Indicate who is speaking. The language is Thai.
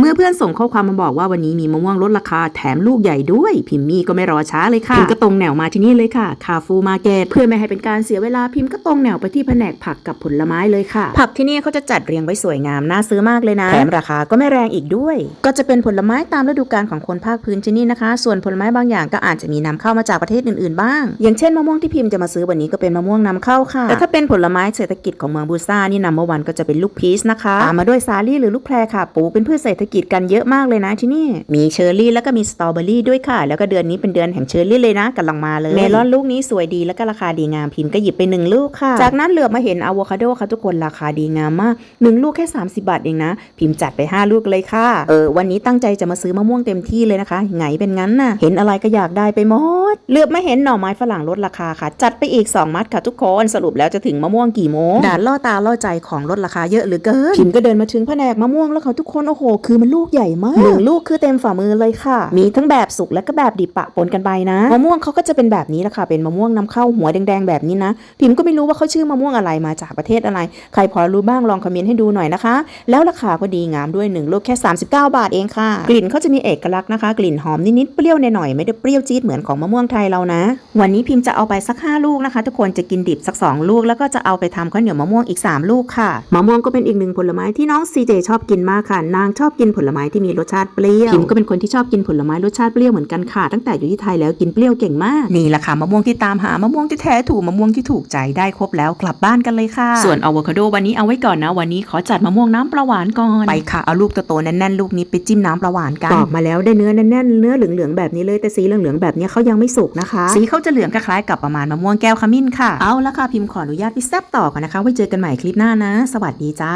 Speaker 1: เมื่อเพื่อนส่งข้อความมาบอกว่าวันนี้มีมะม่วงลดราคาแถมลูกใหญ่ด้วย พิมพ์มี่ก็ไม่รอช้าเลยค่ะพิมพ์ก็ตรงแนวมาที่นี่เลยค่ะคาฟูมาร์เก็ตเพื่อไม่ให้เป็นการเสียเวลาพิมพ์ก็ตรงแนวไปที่แผนกผักกับผลไม้เลยค่ะ ผักที่นี่เขาจะจัดเรียงไว้สวยงามน่าซื้อมากเลยนะแถมราคาก็ไม่แรงอีกด้วย ก็จะเป็นผลไม้ตามฤดูกาลของคนภาคพื้นที่นี่นะคะ ส่วนผลไม้บางอย่างก็อาจจะมีนำเข้ามาจากประเทศอื่นๆบ้าง อย่างเช่นมะม่วงที่พิมพ์จะมาซื้อวันนี้ก็เป็นมะม่วงนำเข้าค่ะแต่ถ้าเป็นผลไม้เศรษฐกิจของเมืองบูซ่านี่นำเมื่อวันก็จะเป็นลูกพีชนะคะตามมาด้วยซาลี่หรือลูกแพรค่ะปลูกเป็นพืชเศรษฐกิจกันเยอะมากเลยนะที่นี่ มีเชอร์รี่แล้วก็มีสตรอเบอรี่ด้วยค่ะ แล้วก็เดือนนี้เป็นเดือนแห่งเชอร์รี่เลยนะกำลังมาเลยเมลอนลูกนี้สวยดีแล้วก็ราคาดีงามพิมพ์ก็หยิบไปหนึ่งลูกค่ะ จากนั้นเหลือบมาเห็นอะโวคาโดค่ะทุกคนราคาดีงามมากหนึ่งลูกแค่ 30 บาทเองนะ พิมพ์จัดไป 5 ลูกเลยค่ะเออวันนี้ตั้งใจจะมาซื้อมะม่วงเต็มที่เลยนะคะไงเป็นงั้นน่ะเห็นอะไรก็อยากได้ไปหมดเหลือบมาเห็นหน่อไม้ฝรั่งลดราคาค่ะ จัดไปอีก 2 มัดค่ะทุกคนสรุปแล้วจะถึงมะม่วงกี่โมงด่านล่อตาล่อใจของลดราคาเยอะเหลือเกินพิมพ์ก็เดินมาถึงแผนกมะม่วงแล้วค่ะทุกคนโอ้โหคือมันลูกใหญ่มากหนึ่งลูกคือเต็มฝ่ามือเลยค่ะ มีทั้งแบบสุกและก็แบบดิบปะปนกันไปนะมะม่วงเขาก็จะเป็นแบบนี้แหละค่ะ เป็นมะม่วงนำเข้าหัวแดงๆแบบนี้นะพิมพ์ก็ไม่รู้ว่าเขาชื่อมะม่วงอะไรมาจากประเทศอะไร ใครพอรู้บ้างลองคอมเมนต์ให้ดูหน่อยนะคะ แล้วราคาก็ดีงามด้วยหนึ่งลูกแค่ 39 บาทเองค่ะ กลิ่นเขาจะมีเอกลักษณ์นะคะ กลิ่นหอมนิดๆเปรี้ยวหน่อยๆไม่ได้เปรี้ยวจี๊ดเหมือนของมะม่วงไทยเรานะ วันนี้พิมพ์จะเอาไปสัก 5 ลูกนะคะ ทุกคนจะกินดิบสัก 2 ลูก แล้วก็จะเอาไปทำข้าวเหนียวมะม่วงอีก 3 ลูกค่ะมะม่วงก็เป็นอีกหนึ่งผลไม้ที่น้องซีเจชอบกินมากค่ะนางชอบกินผลไม้ที่มีรสชาติเปรี้ยวพิมก็เป็นคนที่ชอบกินผลไม้รสชาติเปรี้ยวเหมือนกันค่ะตั้งแต่อยู่ที่ไทยแล้วกินเปรี้ยวเก่งมากนี่แหละค่ะมะม่วงที่ตามหามะม่วงที่แท้ถูกมะม่วงที่ถูกใจได้ครบแล้วกลับบ้านกันเลยค่ะ ส่วนอะโวคาโดวันนี้เอาไว้ก่อนนะวันนี้ขอจัดมะม่วงน้ำปลาหวานก่อนไปค่ะเอาลูกโตๆแน่นๆลูกนี้ไปจิ้มน้ำปลาหวานกันปอกมาแล้วได้เนื้อแน่นๆเนื้อเหลืองๆแบบนี้เลยแต่สีเหลืองๆแบบนี้เขายังไม่สุกนะคะ สีเขาจะเหลืองคล้ายๆกับประมาณมะม่วงแก้วขมิ้นค่ะเอาละค่ะพิมพ์ขออนุญาตไปแซบต่อก่อนนะคะไว้เจอกันใหม่คลิปหน้านะ สวัสดีจ้า